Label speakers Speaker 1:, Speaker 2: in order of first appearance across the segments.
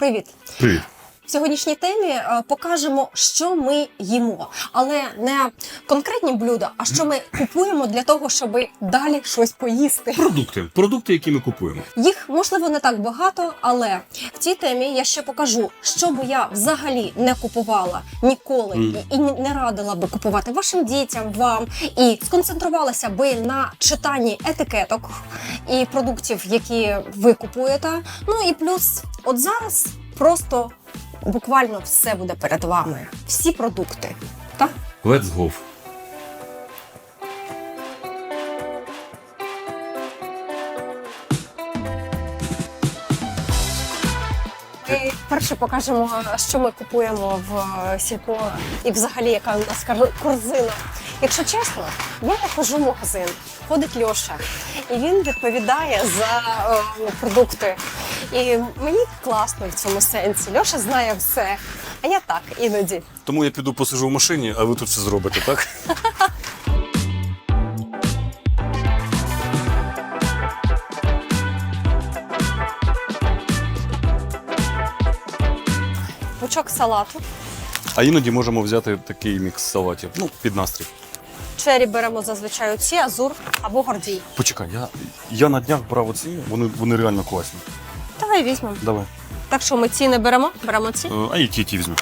Speaker 1: Привіт!
Speaker 2: Привіт.
Speaker 1: В сьогоднішній темі е, покажемо, що ми їмо, але не конкретні блюда, а що ми купуємо для того, щоб далі щось поїсти.
Speaker 2: Продукти. Продукти, які ми купуємо.
Speaker 1: Їх можливо не так багато, але в цій темі я ще покажу, що би я взагалі не купувала ніколи і, і не радила би купувати вашим дітям, вам і сконцентрувалася би на читанні етикеток і продуктів, які ви купуєте. Ну і плюс, от зараз просто буквально все буде перед вами. Всі продукти. Так?
Speaker 2: Let's go.
Speaker 1: Перше покажемо, що ми купуємо в сільпо і взагалі яка у нас корзина. Якщо чесно, я не ходжу в магазин, ходить Льоша, і він відповідає за е, продукти. І мені класно в цьому сенсі. Льоша знає все, а я так іноді.
Speaker 2: Тому я піду посижу в машині, а ви тут все зробите, так?
Speaker 1: Пучок салату.
Speaker 2: А іноді можемо взяти такий мікс салатів. Ну, під настрій.
Speaker 1: Чері беремо зазвичай оці, азур або гордій.
Speaker 2: Почекай, я, я на днях брав оці, вони, вони реально класні.
Speaker 1: Давай візьмемо.
Speaker 2: Давай.
Speaker 1: Так що ми ці не беремо, беремо ці.
Speaker 2: Е, А і ті, ті візьму.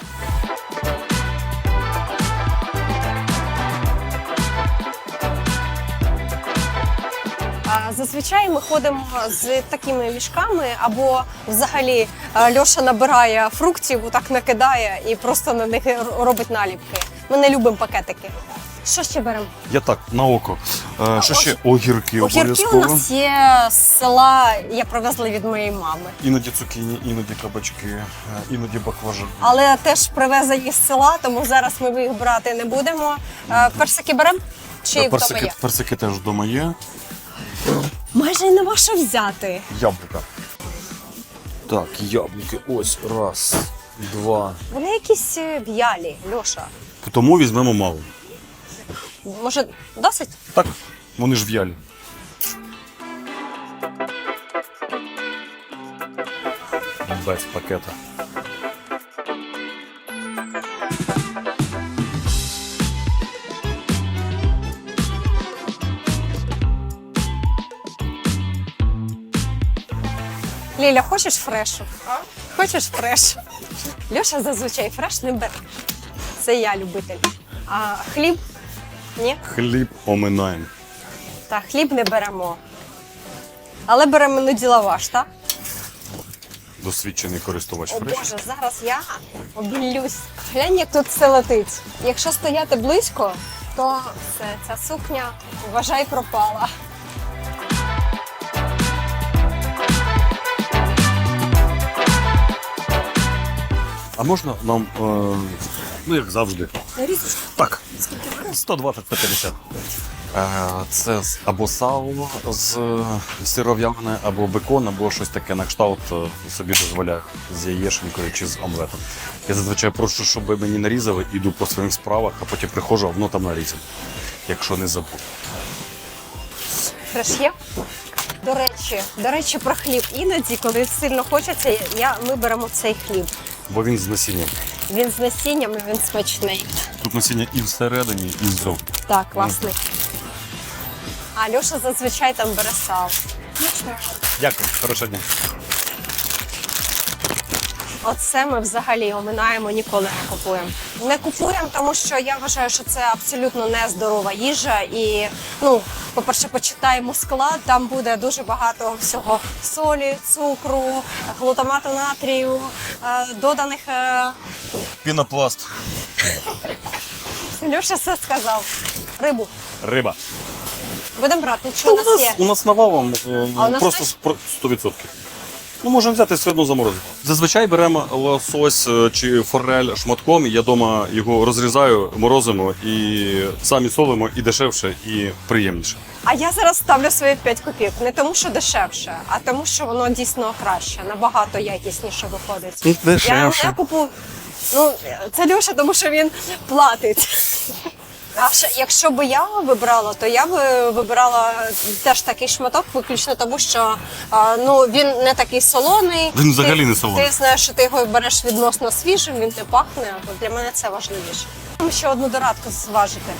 Speaker 1: А, Зазвичай ми ходимо з такими мішками, або взагалі е, Льоша набирає фруктів, так накидає і просто на них робить наліпки. Ми не любимо пакетики. Що ще беремо?
Speaker 2: Я так, на око. Е, що ще? Огірки
Speaker 1: Огірки у
Speaker 2: обов'язково.
Speaker 1: нас є з села, я привезла від моєї мами.
Speaker 2: Іноді цукіні, іноді кабачки, е, іноді баклажани.
Speaker 1: Але теж привезені з села, тому зараз ми їх брати не будемо. Е, Персики беремо? Чи
Speaker 2: Е,
Speaker 1: вдома
Speaker 2: персики,
Speaker 1: є?
Speaker 2: персики теж вдома є.
Speaker 1: Майже й нема що взяти.
Speaker 2: Яблука. Так, яблуки. Ось раз, два.
Speaker 1: Вони якісь е, в'ялі, Льоша.
Speaker 2: Тому візьмемо мало.
Speaker 1: Може, досить?
Speaker 2: Так, вони ж в'ялі. Без пакета.
Speaker 1: Ліля, хочеш фрешу? Хочеш фреш? Льоша зазвичай фреш не бере. Це я любитель. А хліб? Ні?
Speaker 2: Хліб оминаємо.
Speaker 1: Так, хліб не беремо. Але беремо іноді лаваш, так?
Speaker 2: Досвідчений користувач
Speaker 1: О
Speaker 2: фреш.
Speaker 1: Боже, зараз я обілюсь. Глянь, як тут все летить. Якщо стояти близько, то все, ця сукня, вважай, пропала.
Speaker 2: А можна нам, е, ну як завжди. Так, 120 на 50. Е, Це або сало з е, або бекон, або щось таке на кшталт е, собі дозволяю з яєшенькою чи з омлетом. Я зазвичай прошу, щоб мені нарізали, іду по своїх справах, а потім приходжу, а воно там нарізано. Якщо не забув.
Speaker 1: Фреш є? До речі, до речі, про хліб. Іноді, коли сильно хочеться, я, ми беремо цей хліб.
Speaker 2: Бо він з насінням.
Speaker 1: Він з насінням і він смачний.
Speaker 2: Тут насіння і всередині, і ззовні.
Speaker 1: Так, класний. А Льоша зазвичай там бере сало.
Speaker 2: Дякую, хорошого дня.
Speaker 1: Оце ми взагалі оминаємо, ніколи не купуємо. Не купуємо, тому що я вважаю, що це абсолютно нездорова їжа. І ну, по-перше, почитаємо склад. Там буде дуже багато всього солі, цукру, глутамату натрію, е, доданих. е,
Speaker 2: Пінопласт.
Speaker 1: Льоша все сказав. Рибу.
Speaker 2: Риба.
Speaker 1: Будемо брати, що у
Speaker 2: Ну, у,
Speaker 1: нас є.
Speaker 2: у нас навалом е,
Speaker 1: А у нас
Speaker 2: просто
Speaker 1: теж?
Speaker 2: 100%. Ну, можемо взяти все одно заморозити. Зазвичай беремо лосось е, чи форель шматком. Я вдома його розрізаю, морозимо і самі солимо і дешевше, і приємніше.
Speaker 1: А я зараз ставлю свої 5 копійок. Не тому, що дешевше, а тому, що воно дійсно краще, набагато якісніше виходить.
Speaker 2: Ну, дешевше.
Speaker 1: Я, я купую. Ну, це Льоша, тому що він платить. А якщо б я вибирала, то я б вибирала теж такий шматок, виключно тому, що а, ну він не такий солоний.
Speaker 2: Він взагалі не солоний.
Speaker 1: Ти знаєш, що ти його береш відносно свіжим, він не пахне. Для мене це важливіше. Ще одну дорадку зважити,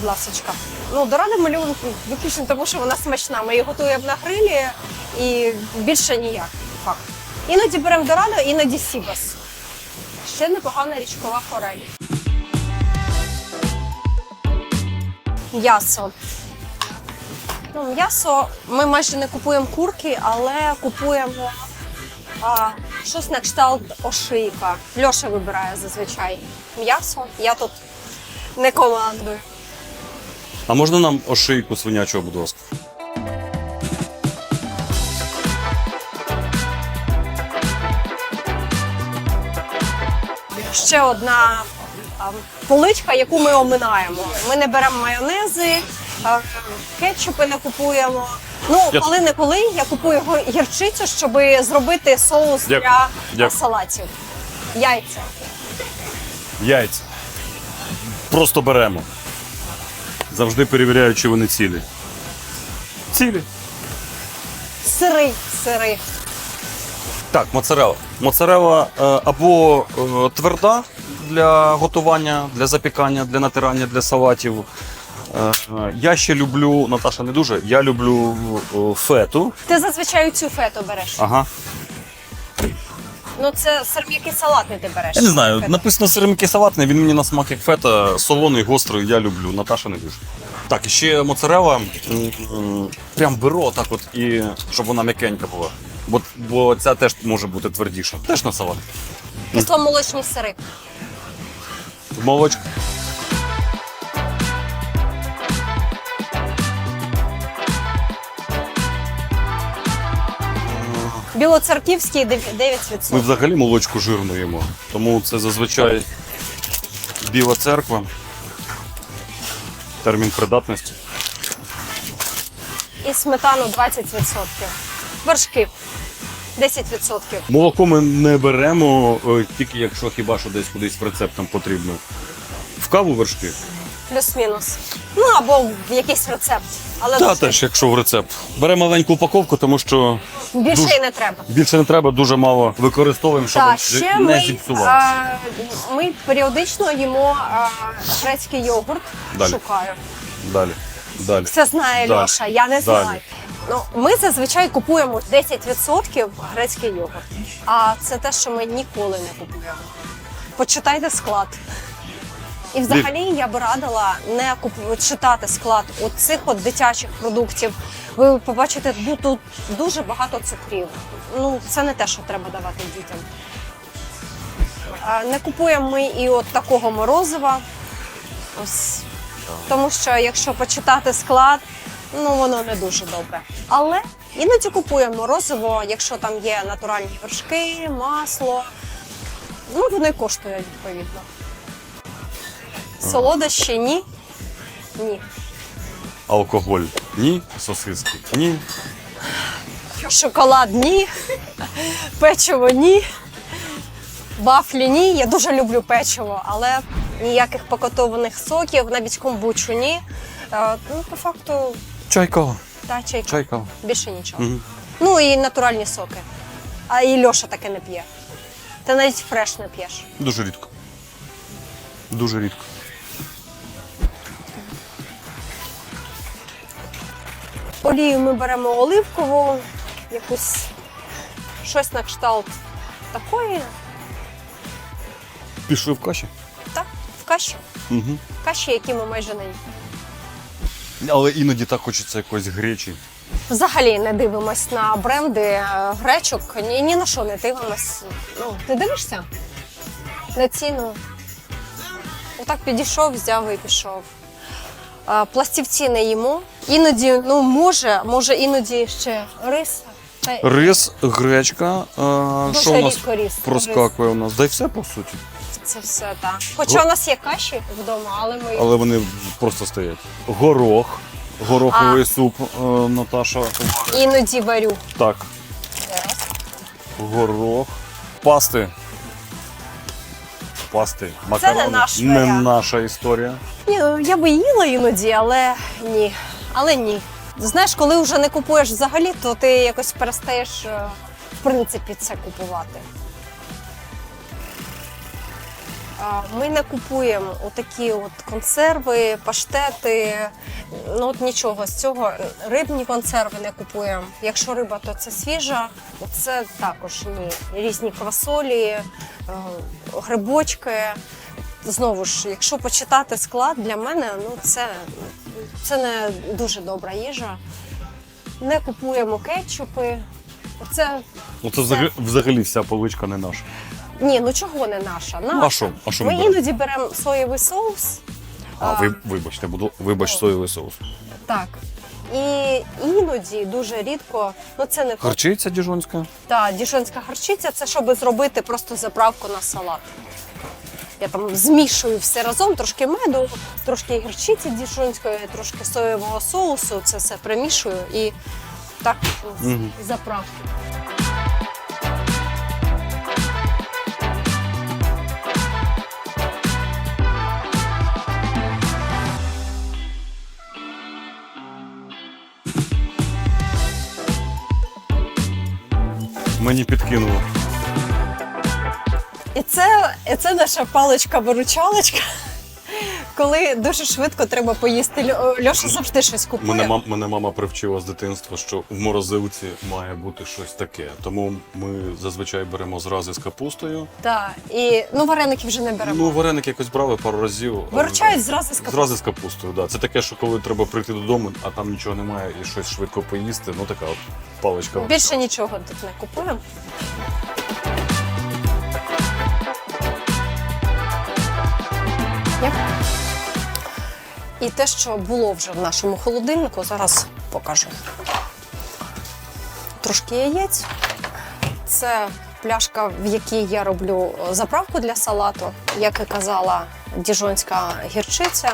Speaker 1: будь ласочка. Ну, дорада малюємо виключно тому, що вона смачна. Ми її готуємо на грилі і більше ніяк. Факт. Іноді беремо дораду, іноді сібас. Ще непогана річкова форель. М'ясо. Ну, м'ясо ми майже не купуємо курки, але купуємо а, щось на кшталт ошийка. Льоша вибирає зазвичай м'ясо. Я тут не командую.
Speaker 2: А можна нам ошийку свинячого, будь ласка?
Speaker 1: Ще одна поличка, яку ми оминаємо. Ми не беремо майонези, кетчупи не купуємо. Ну, коли не коли я купую гірчицю, щоб зробити соус
Speaker 2: Дякую.
Speaker 1: для
Speaker 2: Дякую.
Speaker 1: салатів. Яйця.
Speaker 2: Яйця. Просто беремо. Завжди перевіряю, чи вони цілі. Цілі.
Speaker 1: Сири, сири.
Speaker 2: Так, моцарела. Моцарела е, або е, тверда для готування, для запікання, для натирання, для салатів. Е, я ще люблю, Наташа не дуже, я люблю е, фету.
Speaker 1: Ти зазвичай цю фету береш.
Speaker 2: Ага.
Speaker 1: Ну це сирм'який салатний ти береш.
Speaker 2: Я не знаю,
Speaker 1: Фету.
Speaker 2: написано сиремки салатний, він мені на смак як фета, солоний, гострий, я люблю. Наташа не дуже. Так, і ще моцарела. Прям беру так от і щоб вона м'якенька була. Бо, бо ця теж може бути твердіша. Теж на салат.
Speaker 1: Кисломолочні сири.
Speaker 2: Молочко.
Speaker 1: Білоцерківський 9%.
Speaker 2: Ми взагалі молочку жирну їмо. Тому це зазвичай біла церква. Термін придатності.
Speaker 1: І сметану 20%. Вершки 10%.
Speaker 2: Молоко ми не беремо, е, тільки якщо хіба що десь кудись рецептом потрібно. В каву вершки.
Speaker 1: Плюс-мінус. Ну або в якийсь рецепт. Але
Speaker 2: Та
Speaker 1: дуже-
Speaker 2: теж, якщо в рецепт. Беремо маленьку упаковку, тому що
Speaker 1: більше
Speaker 2: дуже-
Speaker 1: і не треба.
Speaker 2: більше не треба, дуже мало використовуємо, щоб не
Speaker 1: ще ми,
Speaker 2: зіпсувалося.
Speaker 1: а, ми періодично їмо а, грецький йогурт.
Speaker 2: Далі.
Speaker 1: Шукаю.
Speaker 2: Далі. Далі.
Speaker 1: Це знає
Speaker 2: Далі.
Speaker 1: Льоша, я не
Speaker 2: Далі.
Speaker 1: знаю. Ну, ми зазвичай купуємо 10% грецький йогурт. А це те, що ми ніколи не купуємо. Почитайте склад. І взагалі я би радила не куп... читати склад от цих от дитячих продуктів. Ви побачите тут дуже багато цукрів. Ну, це не те, що треба давати дітям. А, Не купуємо ми і от такого морозива. Ось. Тому що якщо почитати склад, ну воно не дуже добре. Але іноді купуємо морозиво, якщо там є натуральні вершки, масло. Ну, вони коштують відповідно. Солодощі ні. Ні.
Speaker 2: Алкоголь. Ні. Сосиски. Ні.
Speaker 1: Шоколад ні. Печиво ні. Вафлі ні. Я дуже люблю печиво, але ніяких пакетованих соків, навіть комбучу ні. Е, Ну, по факту,
Speaker 2: Чайкова.
Speaker 1: та чайка.
Speaker 2: Чайкова.
Speaker 1: Більше нічого.
Speaker 2: Угу.
Speaker 1: Ну і натуральні соки. А і Льоша таке не п'є. Ти навіть фреш не п'єш.
Speaker 2: Дуже рідко. Дуже рідко.
Speaker 1: Олію ми беремо оливкову, якусь щось на кшталт такої.
Speaker 2: Пішли в каші.
Speaker 1: Так, в каші.
Speaker 2: Угу.
Speaker 1: Каші, які ми майже не їмо.
Speaker 2: Але іноді так хочеться якоїсь гречі.
Speaker 1: Взагалі не дивимось на бренди е, гречок, ні, ні на що не дивимось. Ну, ти дивишся на ціну. Отак підійшов, взяв і пішов. Пластівці не їмо. Іноді, ну може, може іноді ще рис.
Speaker 2: Рис, гречка. е, що у нас
Speaker 1: рідко рис.
Speaker 2: проскакує у нас? Да й все по суті.
Speaker 1: Це все так. Хоча у нас є каші вдома, але ми
Speaker 2: Але вони просто стоять. Горох. Гороховий суп е, Наташа.
Speaker 1: іноді варю.
Speaker 2: Так. Горох. Пасти. пасти макарони.
Speaker 1: наш
Speaker 2: не
Speaker 1: варіант.
Speaker 2: наша історія.
Speaker 1: Ні, ну, я би їла іноді, але ні. Але ні. Знаєш, коли вже не купуєш взагалі, то ти якось перестаєш е, в принципі це купувати. Ми не купуємо отакі от консерви, паштети. Ну от нічого з цього. Рибні консерви не купуємо. Якщо риба, то це свіжа. Це також ні. Різні квасолі, е, грибочки. Знову ж, якщо почитати склад, для мене ну це, це не дуже добра їжа. Не купуємо кетчупи. Це
Speaker 2: Ну це взагалі, взагалі вся поличка не наша.
Speaker 1: Ні, ну чого не наша? наша.
Speaker 2: Ну, а що? А що ми
Speaker 1: ми
Speaker 2: беремо?
Speaker 1: іноді беремо соєвий соус.
Speaker 2: А, ви, вибачте, буду вибач соєвий соус.
Speaker 1: Так. І іноді дуже рідко, ну це не
Speaker 2: Харчиця діжонська.
Speaker 1: та діжонська харчиця, це щоб зробити просто заправку на салат. Я там змішую все разом, трошки меду, трошки гірчиці діжонської, трошки соєвого соусу, це все примішую і так з-
Speaker 2: Мгм.
Speaker 1: заправки.
Speaker 2: Мені підкинуло.
Speaker 1: І це, і це наша паличка-виручалочка. Коли дуже швидко треба поїсти. Льо- Льоша завжди щось купує.
Speaker 2: Мене, мам, мене мама привчила з дитинства, що в морозилці має бути щось таке. Тому ми зазвичай беремо зрази з капустою.
Speaker 1: Так, і ну вареники вже не беремо.
Speaker 2: Ну, вареники якось брали пару разів.
Speaker 1: Виручають зразу з капусти.
Speaker 2: Зрази з капустою, да. Це таке, що коли треба прийти додому, а там нічого немає і щось швидко поїсти. Ну така от паличка.
Speaker 1: Більше нічого тут не купуємо. І те, що було вже в нашому холодильнику, зараз покажу. Трошки яєць. Це пляшка, в якій я роблю заправку для салату, як і казала діжонська гірчиця.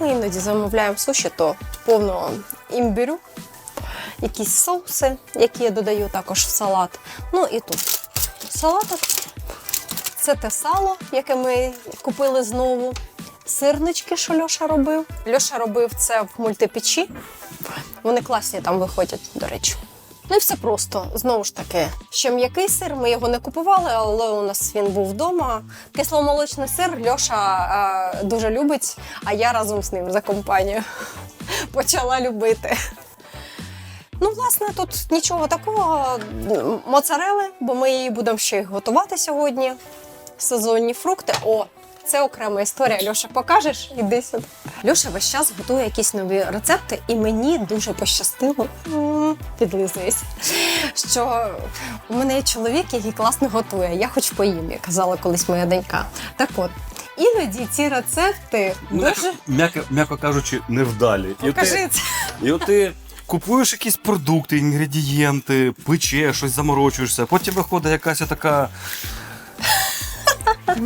Speaker 1: Ми іноді замовляємо суші, то повно імбирю, якісь соуси, які я додаю також в салат. Ну і тут салаток. Це те сало, яке ми купили знову. Сирнички, що Льоша робив. Льоша робив це в мультипечі. Вони класні там виходять, до речі. Ну і все просто. Знову ж таки, ще м'який сир. Ми його не купували, але у нас він був вдома. Кисломолочний сир Льоша е, дуже любить, а я разом з ним за компанію почала любити. Ну, власне, тут нічого такого. Моцарели, бо ми її будемо ще готувати сьогодні. Сезонні фрукти. О, це окрема історія. Льоша, покажеш? Іди сюди. Льоша весь час готує якісь нові рецепти, і мені дуже пощастило. Підлизуюсь. Що у мене є чоловік, який класно готує. Я хоч поїм, як казала колись моя донька. Так от, іноді ці рецепти дуже.
Speaker 2: М'яко, кажучи, невдалі.
Speaker 1: Покажи це.
Speaker 2: і от ти купуєш якісь продукти, інгредієнти, печеш, щось заморочуєшся, потім виходить якась така.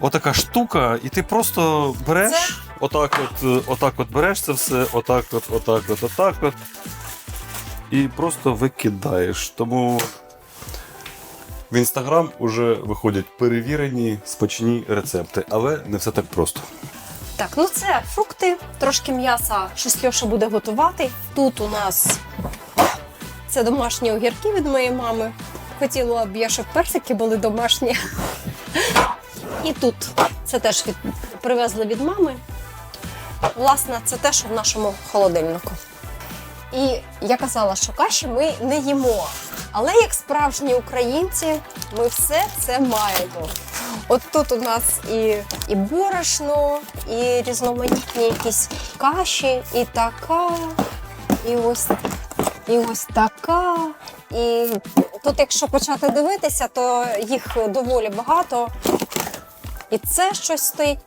Speaker 2: Отака штука, і ти просто береш, отак от, е, отак от береш це все, отак от, отак от, отак от. І просто викидаєш. Тому в інстаграм вже виходять перевірені смачні рецепти, але не все так просто.
Speaker 1: Так, ну це фрукти, трошки м'яса, щось Льоша буде готувати. Тут у нас це домашні огірки від моєї мами. Хотіла б я, щоб персики були домашні. І тут це теж від, привезли від мами. Власне, це те, що в нашому холодильнику. І я казала, що каші ми не їмо. Але як справжні українці, ми все це маємо. От тут у нас і, і борошно, і різноманітні якісь каші, і така, і ось, і ось така. І тут, якщо почати дивитися, то їх доволі багато. І це щось стоїть.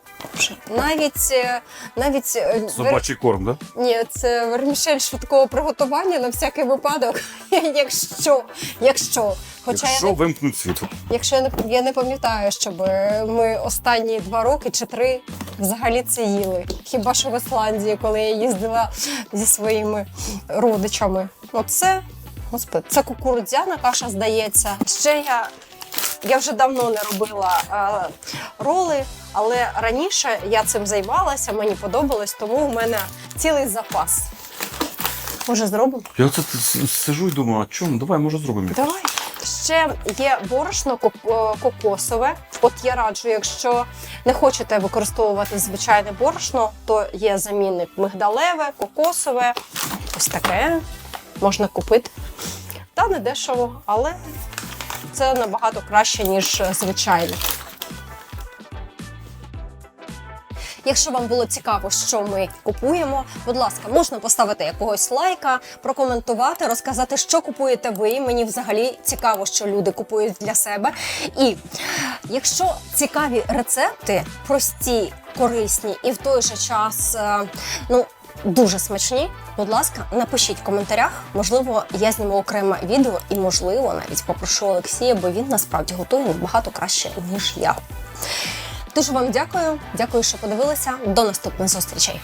Speaker 1: Навіть, е, навіть е, вер-
Speaker 2: Собачий корм. Да?
Speaker 1: ні, це вермішель швидкого приготування на всякий випадок. Якщо, якщо. Хоча
Speaker 2: Якщо
Speaker 1: я не,
Speaker 2: вимкнуть світло.
Speaker 1: якщо я не я не пам'ятаю, щоб ми останні два роки чи три взагалі це їли. Хіба що в Ісландії, коли я їздила зі своїми родичами. Оце, господи, це кукурудзяна каша, здається. Ще я Я вже давно не робила е, роли, але раніше я цим займалася, мені подобалось, тому у мене цілий запас. Може, зробимо?
Speaker 2: Я це сижу і думаю, а чому? Давай, може, зробимо.
Speaker 1: Давай. Ще є борошно е, кокосове. От я раджу, якщо не хочете використовувати звичайне борошно, то є замінник мигдалеве, кокосове. Ось таке можна купити. Та не дешево, але це набагато краще, ніж звичайне. Якщо вам було цікаво, що ми купуємо, будь ласка, можна поставити якогось лайка, прокоментувати, розказати, що купуєте ви. Мені взагалі цікаво, що люди купують для себе. І якщо цікаві рецепти, прості, корисні і в той же час, е, ну. Дуже смачні, будь ласка, напишіть в коментарях. Можливо, я зніму окреме відео, і можливо, навіть попрошу Олексія, бо він насправді готує набагато краще ніж я. Дуже вам дякую. Дякую, що подивилися. До наступних зустрічей.